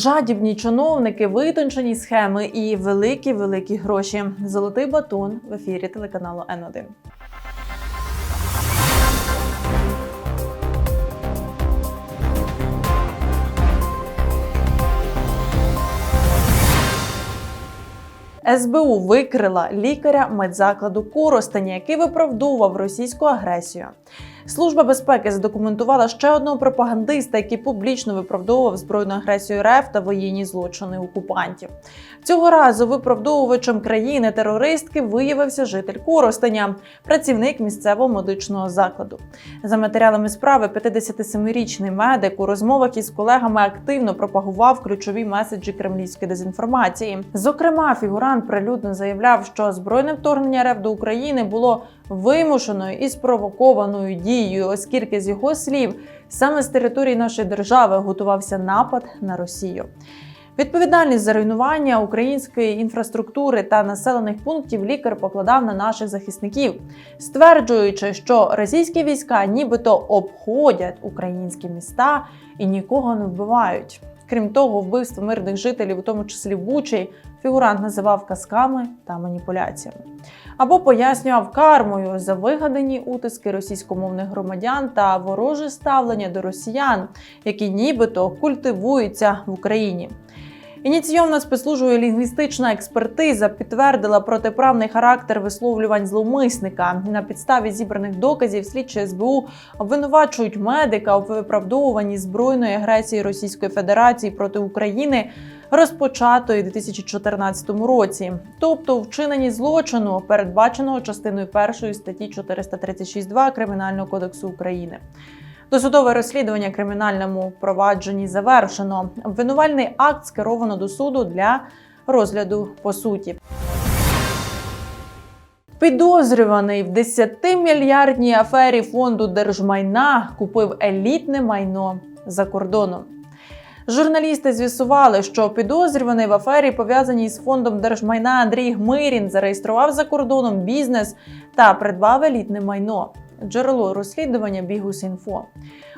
Жадібні чиновники, витончені схеми і великі великі гроші. Золотий батон в ефірі телеканалу Н1. СБУ викрила лікаря медзакладу Коростеня, який виправдовував російську агресію. Служба безпеки задокументувала ще одного пропагандиста, який публічно виправдовував збройну агресію РФ та воєнні злочини окупантів. Цього разу виправдовувачем країни терористки виявився житель Коростеня, працівник місцевого медичного закладу. За матеріалами справи, 57-річний медик у розмовах із колегами активно пропагував ключові меседжі кремлівської дезінформації. Зокрема, фігурант прилюдно заявляв, що збройне вторгнення РФ до України було вимушеною і спровокованою дією, оскільки з його слів саме з території нашої держави готувався напад на Росію. Відповідальність за руйнування української інфраструктури та населених пунктів лікар покладав на наших захисників, стверджуючи, що російські війська нібито обходять українські міста і нікого не вбивають. Крім того, вбивство мирних жителів, у тому числі Бучі, фігурант називав казками та маніпуляціями. Або пояснював кармою за вигадані утиски російськомовних громадян та вороже ставлення до росіян, які нібито культивуються в Україні. Ініційована спецслужбою лінгвістична експертиза підтвердила протиправний характер висловлювань зловмисника. На підставі зібраних доказів слідчі СБУ обвинувачують медика у виправдовуванні збройної агресії Російської Федерації проти України. Розпочатої у 2014 році, тобто у вчиненні злочину, передбаченого частиною 1 статті 436.2 Кримінального кодексу України. Досудове розслідування кримінальному провадженні завершено. Обвинувальний акт скеровано до суду для розгляду по суті. Підозрюваний в 10-мільярдній афері фонду держмайна купив елітне майно за кордоном. Журналісти з'ясували, що підозрюваний в афері, пов'язаній з фондом держмайна Андрій Гмирін, зареєстрував за кордоном бізнес та придбав елітне майно. Джерело розслідування Бігус.Інфо.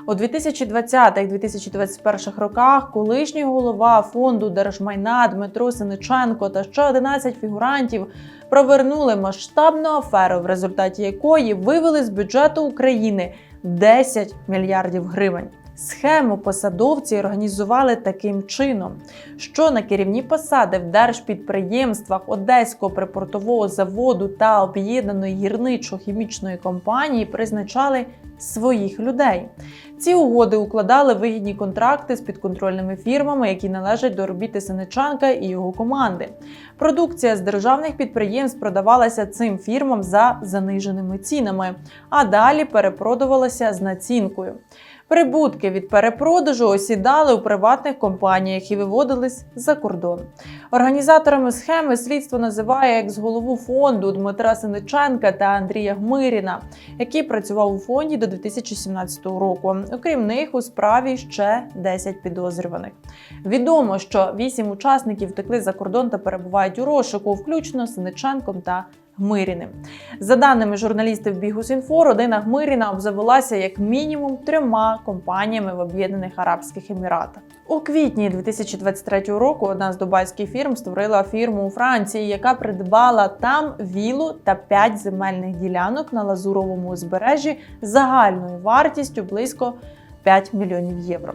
У 2020-2021 роках колишній голова фонду держмайна Дмитро Синиченко та ще 11 фігурантів провернули масштабну аферу, в результаті якої вивели з бюджету України 10 мільярдів гривень. Схему посадовці організували таким чином, що на керівні посади в держпідприємствах Одеського припортового заводу та об'єднаної гірничо-хімічної компанії призначали своїх людей. Ці угоди укладали вигідні контракти з підконтрольними фірмами, які належать до робіти Синичанка і його команди. Продукція з державних підприємств продавалася цим фірмам за заниженими цінами, а далі перепродувалася з націнкою. Прибутки від перепродажу осідали у приватних компаніях і виводились за кордон. Організаторами схеми слідство називає екс-голову фонду Дмитра Синиченка та Андрія Гмиріна, який працював у фонді до 2017 року. Окрім них, у справі ще 10 підозрюваних. Відомо, що 8 учасників втекли за кордон та перебувають у розшуку, включно з Синиченком та Гмиріним. За даними журналістів Бігус.Інфо, родина Гмиріна обзавелася як мінімум трьома компаніями в Об'єднаних Арабських Еміратах. У квітні 2023 року одна з дубайських фірм створила фірму у Франції, яка придбала там вілу та 5 земельних ділянок на лазуровому узбережжі загальною вартістю близько 5 мільйонів євро.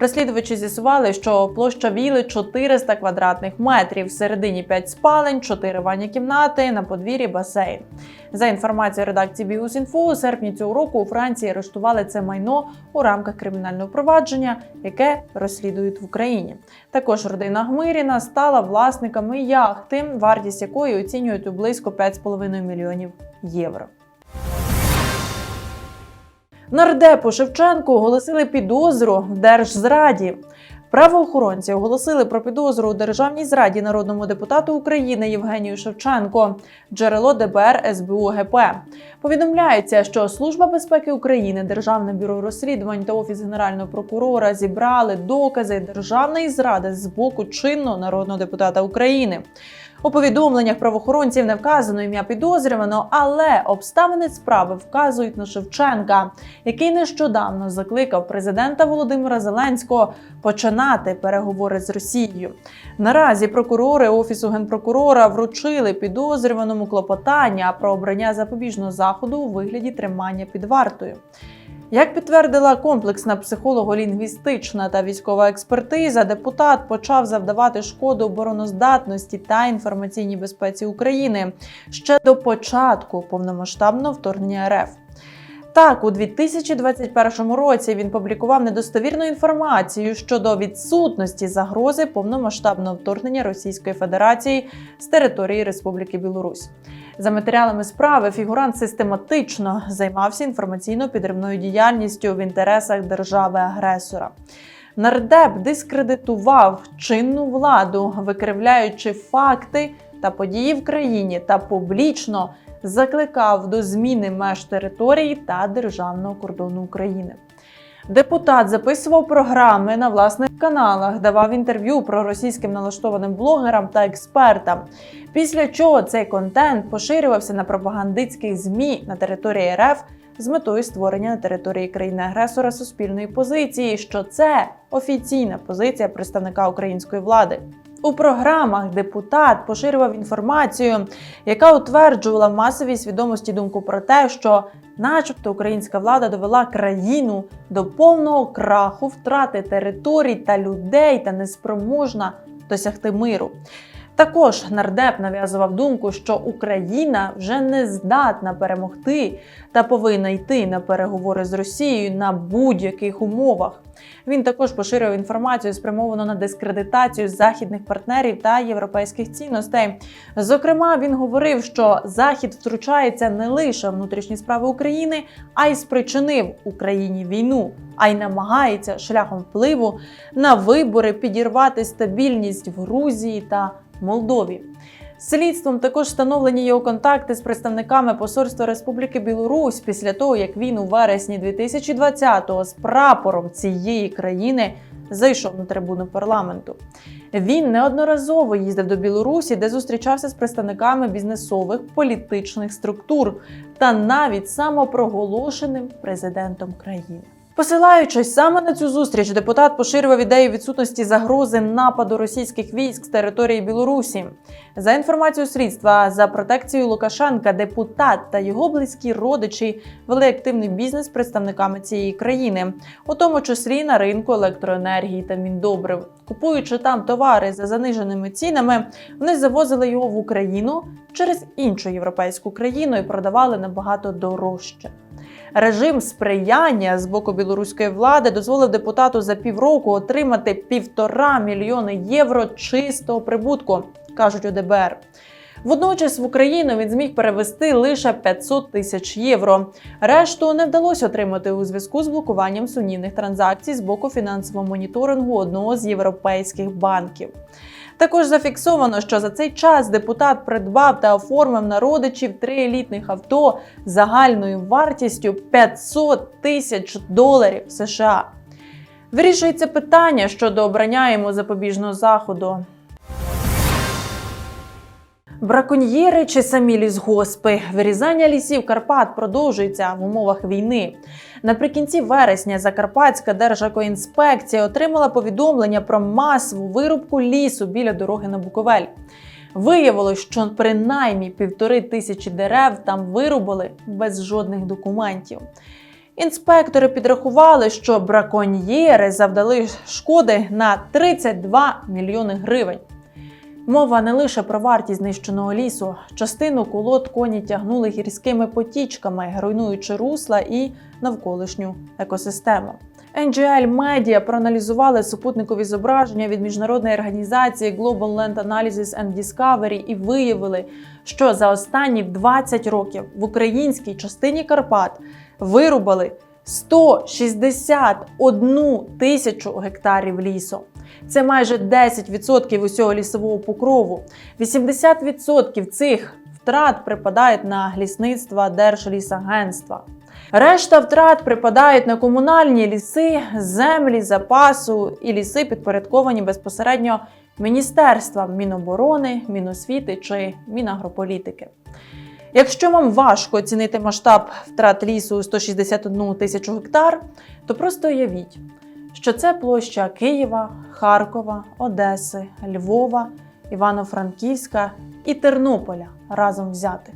Розслідувачі з'ясували, що площа віли 400 квадратних метрів, всередині 5 спалень, 4 ванні кімнати, на подвір'ї басейн. За інформацією редакції Бігус.Інфо, у серпні цього року у Франції арештували це майно у рамках кримінального провадження, яке розслідують в Україні. Також родина Гмиріна стала власниками яхти, вартість якої оцінюють у близько 5,5 мільйонів євро. Нардепу Шевченку оголосили підозру в держзраді. Правоохоронці оголосили про підозру у державній зраді народному депутату України Євгенію Шевченко, джерело ДБР СБУ ГП. Повідомляється, що Служба безпеки України, Державне бюро розслідувань та офіс генерального прокурора зібрали докази державної зради з боку чинного народного депутата України. У повідомленнях правоохоронців не вказано ім'я підозрюваного, але обставини справи вказують на Шевченка, який нещодавно закликав президента Володимира Зеленського починати переговори з Росією. Наразі прокурори офісу генпрокурора вручили підозрюваному клопотання про обрання запобіжного заходу у вигляді тримання під вартою. Як підтвердила комплексна психолого-лінгвістична та військова експертиза, депутат почав завдавати шкоду обороноздатності та інформаційній безпеці України ще до початку повномасштабного вторгнення РФ. Так, у 2021 році він публікував недостовірну інформацію щодо відсутності загрози повномасштабного вторгнення Російської Федерації з території Республіки Білорусь. За матеріалами справи фігурант систематично займався інформаційно-підривною діяльністю в інтересах держави-агресора. Нардеп дискредитував чинну владу, викривляючи факти та події в країні та публічно закликав до зміни меж території та державного кордону України. Депутат записував програми на власних каналах, давав інтерв'ю про російським налаштованим блогерам та експертам. Після чого цей контент поширювався на пропагандистських змі на території РФ з метою створення на території країни-агресора суспільної позиції, що це офіційна позиція представника української влади. У програмах депутат поширював інформацію, яка утверджувала масовій свідомості думку про те, що, начебто, українська влада довела країну до повного краху, втрати територій та людей та неспроможна досягти миру. Також нардеп нав'язував думку, що Україна вже не здатна перемогти та повинна йти на переговори з Росією на будь-яких умовах. Він також поширював інформацію, спрямовану на дискредитацію західних партнерів та європейських цінностей. Зокрема, він говорив, що Захід втручається не лише в внутрішні справи України, а й спричинив Україні війну, а й намагається шляхом впливу на вибори підірвати стабільність в Грузії та Молдові. Слідством також встановлені його контакти з представниками Посольства Республіки Білорусь після того, як він у вересні 2020-го з прапором цієї країни зайшов на трибуну парламенту. Він неодноразово їздив до Білорусі, де зустрічався з представниками бізнесових політичних структур та навіть самопроголошеним президентом країни. Посилаючись саме на цю зустріч, депутат поширював ідею відсутності загрози нападу російських військ з території Білорусі. За інформацією слідства, за протекцією Лукашенка, депутат та його близькі родичі вели активний бізнес представниками цієї країни, у тому числі на ринку електроенергії та міндобрив. Купуючи там товари за заниженими цінами, вони завозили його в Україну через іншу європейську країну і продавали набагато дорожче. Режим сприяння з боку білоруської влади дозволив депутату за півроку отримати півтора мільйони євро чистого прибутку, кажуть у ДБР. Водночас в Україну він зміг перевести лише 500 тисяч євро. Решту не вдалося отримати у зв'язку з блокуванням сумнівних транзакцій з боку фінансового моніторингу одного з європейських банків. Також зафіксовано, що за цей час депутат придбав та оформив на родичів три елітних авто загальною вартістю 500 тисяч доларів США. Вирішується питання щодо обрання йому запобіжного заходу. Браконьєри чи самі лісгоспи. Вирізання лісів Карпат продовжується в умовах війни. Наприкінці вересня Закарпатська держекоінспекція отримала повідомлення про масову вирубку лісу біля дороги на Буковель. Виявилось, що принаймні півтори тисячі дерев там вирубали без жодних документів. Інспектори підрахували, що браконьєри завдали шкоди на 32 мільйони гривень. Мова не лише про вартість знищеного лісу. Частину колод коні тягнули гірськими потічками, руйнуючи русла і навколишню екосистему. NGL Media проаналізували супутникові зображення від міжнародної організації Global Land Analysis and Discovery і виявили, що за останні 20 років в українській частині Карпат вирубали 161 тисячу гектарів лісу. Це майже 10% усього лісового покрову. 80% цих втрат припадають на лісництва Держлісагентства. Решта втрат припадають на комунальні ліси, землі, запасу і ліси, підпорядковані безпосередньо міністерства Міноборони, Міносвіти чи Мінагрополітики. Якщо вам важко оцінити масштаб втрат лісу у 161 тисячу гектар, то просто уявіть, що це площа Києва, Харкова, Одеси, Львова, Івано-Франківська і Тернополя разом взятих.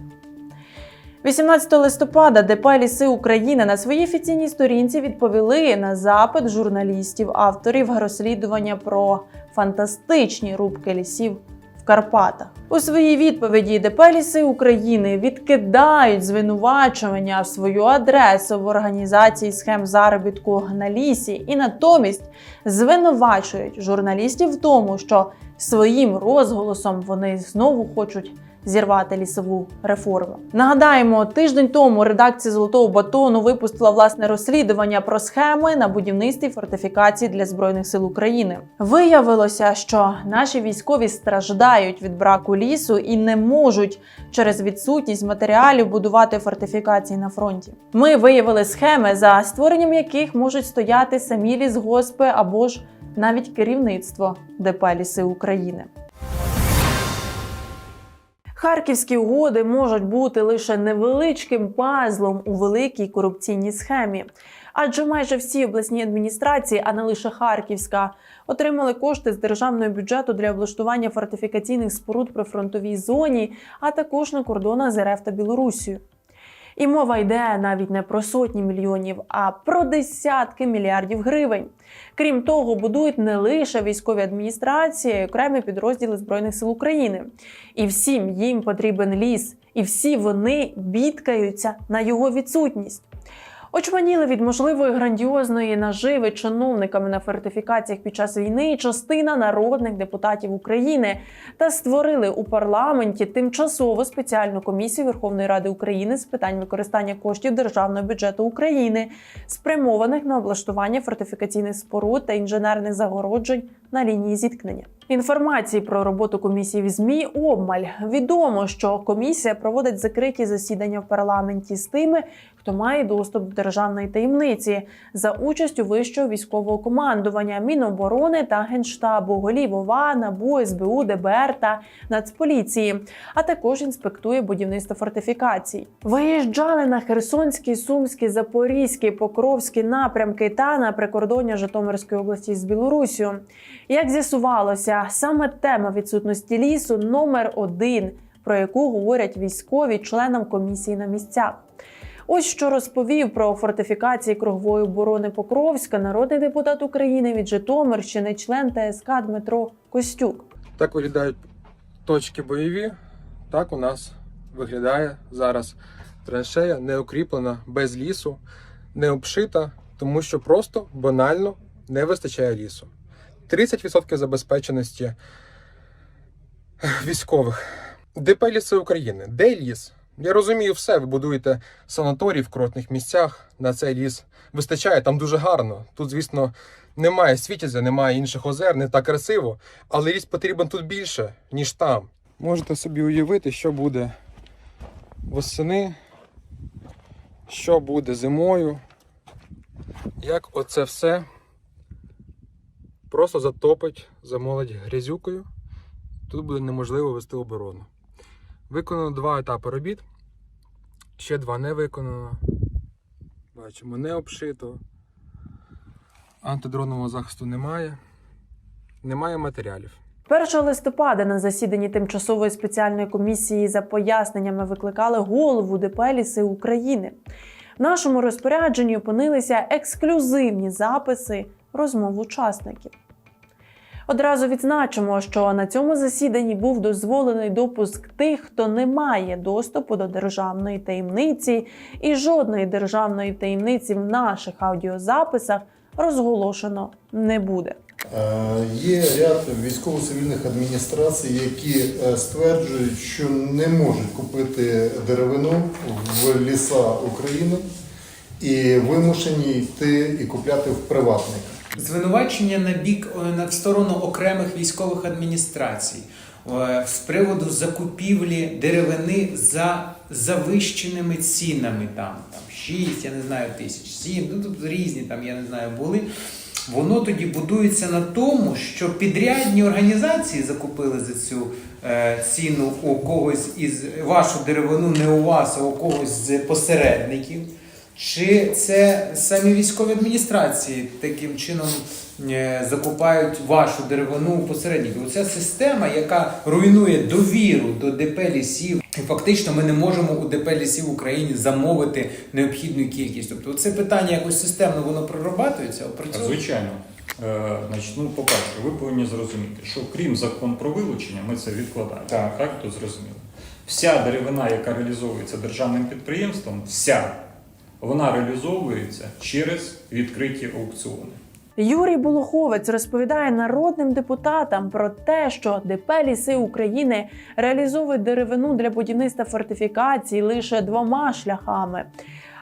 18 листопада ДП Ліси України на своїй офіційній сторінці відповіли на запит журналістів, авторів розслідування про фантастичні рубки лісів в Карпатах. У своїй відповіді Депеліси України відкидають звинувачування в свою адресу в організації схем заробітку на лісі і натомість звинувачують журналістів в тому, що своїм розголосом вони знову хочуть зірвати лісову реформу. Нагадаємо, тиждень тому редакція золотого батону випустила власне розслідування про схеми на будівництві фортифікацій для збройних сил України. Виявилося, що наші військові страждають від браку лісу і не можуть через відсутність матеріалів будувати фортифікації на фронті. Ми виявили схеми, за створенням яких можуть стояти самі лісгоспи або ж навіть керівництво ДП Ліси України. Харківські угоди можуть бути лише невеличким пазлом у великій корупційній схемі. Адже майже всі обласні адміністрації, а не лише Харківська, отримали кошти з державного бюджету для облаштування фортифікаційних споруд при фронтовій зоні, а також на кордонах з РФ та Білорусію. І мова йде навіть не про сотні мільйонів, а про десятки мільярдів гривень. Крім того, будують не лише військові адміністрації, а й окремі підрозділи Збройних сил України. І всім їм потрібен ліс, і всі вони бідкаються на його відсутність. Очманіли від можливої грандіозної наживи чиновниками на фортифікаціях під час війни частина народних депутатів України та створили у парламенті тимчасову спеціальну комісію Верховної Ради України з питань використання коштів державного бюджету України, спрямованих на облаштування фортифікаційних споруд та інженерних загороджень на лінії зіткнення. Інформації про роботу комісії в ЗМІ обмаль відомо, що комісія проводить закриті засідання в парламенті з тими, хто має доступ до державної таємниці за участю вищого військового командування Міноборони та Генштабу, голів ОВА, НАБУ, СБУ, ДБР та Нацполіції, а також інспектує будівництво фортифікацій. Виїжджали на Херсонський, Сумський, Запорізький, Покровський напрямки та на прикордоння Житомирської області з Білоруссю. Як з'ясувалося, саме тема відсутності лісу номер один, про яку говорять військові членам комісії на місцях. Ось що розповів про фортифікації кругової оборони Покровська народний депутат України від Житомирщини, член ТСК Дмитро Костюк. Так виглядають точки бойові. Так у нас виглядає зараз траншея не укріплена без лісу, не обшита, тому що просто банально не вистачає лісу. 30% забезпеченості військових. ДП ліси України. Де ліс? Я розумію все. Ви будуєте санаторій в кротних місцях. На цей ліс вистачає там дуже гарно. Тут, звісно, немає світязя, немає інших озер, не так красиво, але ліс потрібен тут більше, ніж там. Можете собі уявити, що буде восени, що буде зимою, як оце все просто затопить, замолить грязюкою. Тут буде неможливо вести оборону. Виконано два етапи робіт. Ще два не виконано. Бачимо, не обшито. Антидронового захисту немає. Немає матеріалів. 1 листопада на засіданні тимчасової спеціальної комісії за поясненнями викликали голову ДП «Ліси України. В нашому розпорядженні опинилися ексклюзивні записи розмов учасників. Одразу відзначимо, що на цьому засіданні був дозволений допуск тих, хто не має доступу до державної таємниці, і жодної державної таємниці в наших аудіозаписах розголошено не буде. Е, Є ряд військово-цивільних адміністрацій, які е, стверджують, що не можуть купити деревину в ліса України і вимушені йти і купляти в приватника. Звинувачення на бік е, на в сторону окремих військових адміністрацій е, з приводу закупівлі деревини за завищеними цінами, там, там 6, я не знаю, тисяч, 7, ну тут різні там, я не знаю, були. воно тоді будується на тому, що підрядні організації закупили за цю е, ціну у когось із вашу деревину, не у вас, а у когось з посередників. Чи це самі військові адміністрації таким чином е, закупають вашу деревину у посередників? Оця система, яка руйнує довіру до ДП лісів, і фактично ми не можемо у ДП лісів в Україні замовити необхідну кількість. Тобто, це питання якось системно воно прорабатується, опрацьовується? Звичайно. Е, значить, ну, по-перше, ви повинні зрозуміти, що крім закон про вилучення, ми це відкладаємо. Так. так то зрозуміло. Вся деревина, яка реалізовується державним підприємством, вся вона реалізовується через відкриті аукціони. Юрій Болоховець розповідає народним депутатам про те, що ДП ліси України реалізовують деревину для будівництва фортифікацій лише двома шляхами.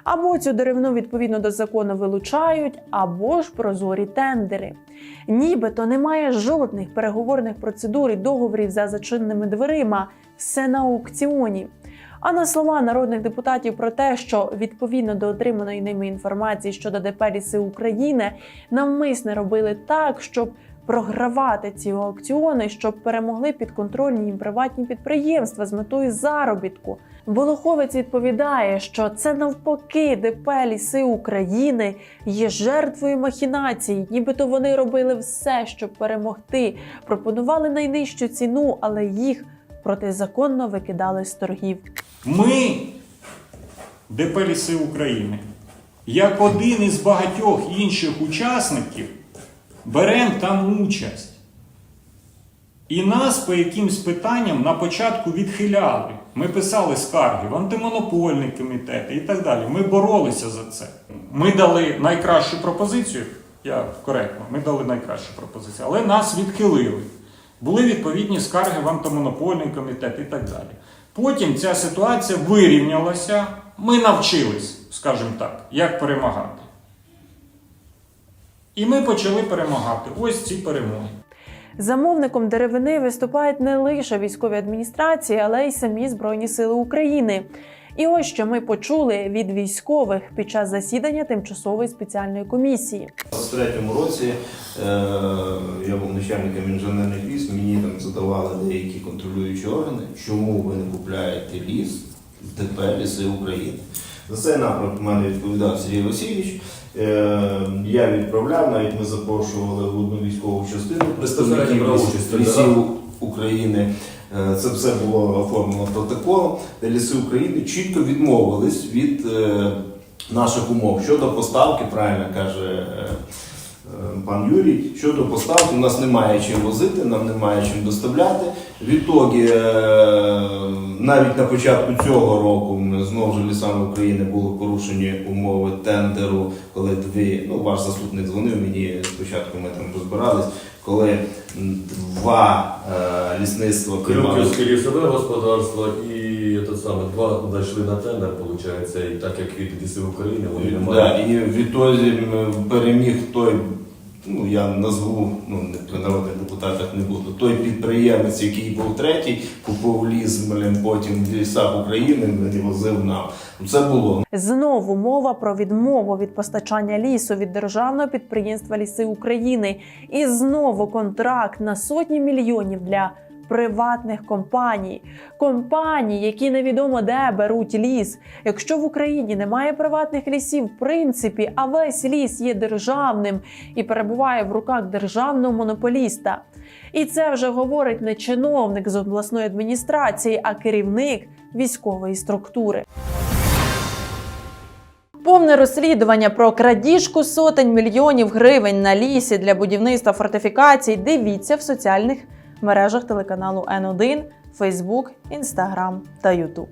Або цю деревину відповідно до закону вилучають, або ж прозорі тендери. Нібито немає жодних переговорних процедур і договорів за зачиненими дверима, все на аукціоні. А на слова народних депутатів про те, що відповідно до отриманої ними інформації щодо ДП «Ліси України навмисне робили так, щоб програвати ці аукціони, щоб перемогли підконтрольні їм приватні підприємства з метою заробітку. Болоховець відповідає, що це навпаки ДП «Ліси України є жертвою махінацій, нібито вони робили все, щоб перемогти, пропонували найнижчу ціну, але їх протизаконно викидали з торгів. Ми, ДП «Ліси України, як один із багатьох інших учасників, беремо там участь. І нас по якимсь питанням на початку відхиляли. Ми писали скарги в антимонопольний комітет і так далі. Ми боролися за це. Ми дали найкращу пропозицію. Я коректно, ми дали найкращу пропозицію, але нас відхилили. Були відповідні скарги в антимонопольний комітет і так далі. Потім ця ситуація вирівнялася. Ми навчились, скажімо так, як перемагати. І ми почали перемагати. Ось ці перемоги. Замовником деревини виступають не лише військові адміністрації, але й самі Збройні Сили України. І ось що ми почули від військових під час засідання тимчасової спеціальної комісії. У 23-му році е, я був начальником інженерних ліс, мені там задавали деякі контролюючі органи, чому ви не купляєте ліс ДП «Ліси України. За цей напрямок мене відповідав Сергій Васильович. Е, Я відправляв, навіть ми запрошували в одну військову частину представників лісів України. Е, Це все було оформлено протоколом, де ліси України чітко відмовились від е, наших умов щодо поставки, правильно каже е, пан Юрій, щодо поставки, у нас немає чим возити, нам немає чим доставляти. Відтоді, навіть на початку цього року знову ж лісами України були порушені умови тендеру, коли дві, ну ваш заступник дзвонив мені спочатку, ми там розбирались, коли два е, лісництва Крюківське лісове господарство і то саме два знайшли на тендер, виходить, і так як від лісів України вони не Да, і відтоді переміг той, ну я назву, ну не при народних депутатах не буду, той підприємець, який був третій, купив ліс, блін, потім в лісах України не возив нам. Це було. Знову мова про відмову від постачання лісу від державного підприємства Ліси України. І знову контракт на сотні мільйонів для приватних компаній. Компаній, які невідомо де беруть ліс. Якщо в Україні немає приватних лісів, в принципі, а весь ліс є державним і перебуває в руках державного монополіста. І це вже говорить не чиновник з обласної адміністрації, а керівник військової структури. Повне розслідування про крадіжку сотень мільйонів гривень на лісі для будівництва фортифікацій дивіться в соціальних мережах телеканалу Н1, Фейсбук, Інстаграм та Ютуб.